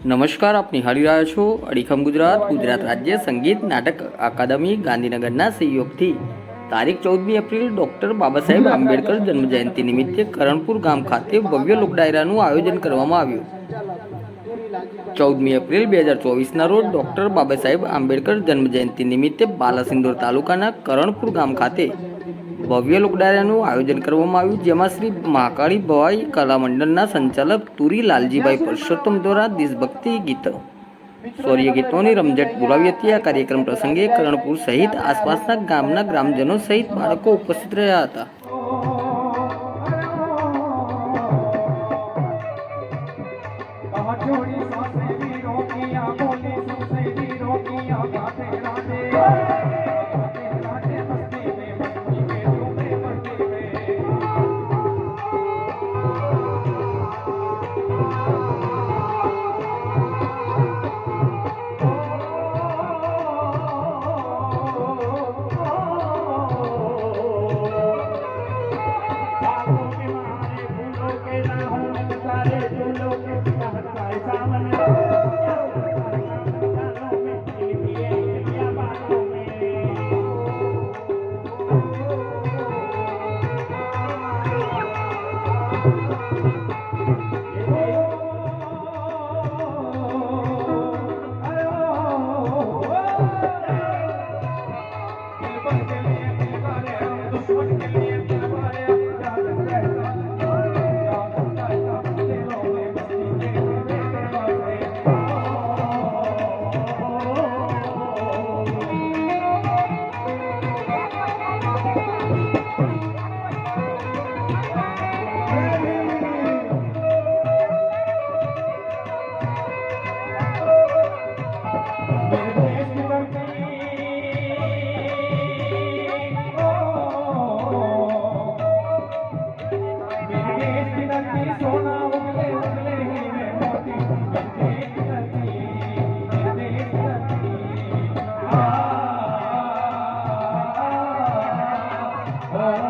નમસ્કાર, આપ નિહાળી રહ્યા છો અડીખમ ગુજરાત ગુજરાત રાજ્ય સંગીત નાટક અકાદમી, ગાંધીનગરના સહયોગથી. તારીખ ચૌદમી એપ્રિલ, ડૉક્ટર બાબા સાહેબ આંબેડકર જન્મજયંતિ નિમિત્તે કરણપુર ગામ ખાતે ભવ્ય લોકડાયરાનું આયોજન કરવામાં આવ્યું. ચૌદમી એપ્રિલ, બે હજાર ચોવીસના રોજ ડૉક્ટર બાબા સાહેબ આંબેડકર જન્મજયંતિ નિમિત્તે બાલાસિંદોર તાલુકાના કરણપુર ગામ ખાતે ભવ્ય લોકડાયરાનું આયોજન કરવામાં આવ્યું, જેમાં શ્રી મહાકાળી ભવાઈ કલા મંડળના સંચાલક તુરી લાલજીભાઈ પુરુષોત્તમ દ્વારા દેશભક્તિ ગીતો શૌર્ય ગીતોની રમઝટ બોલાવી હતી. આ કાર્યક્રમ પ્રસંગે કરણપુર સહિત આસપાસના ગામના ગ્રામજનો સહિત બાળકો ઉપસ્થિત રહ્યા હતા. જોડી Oh.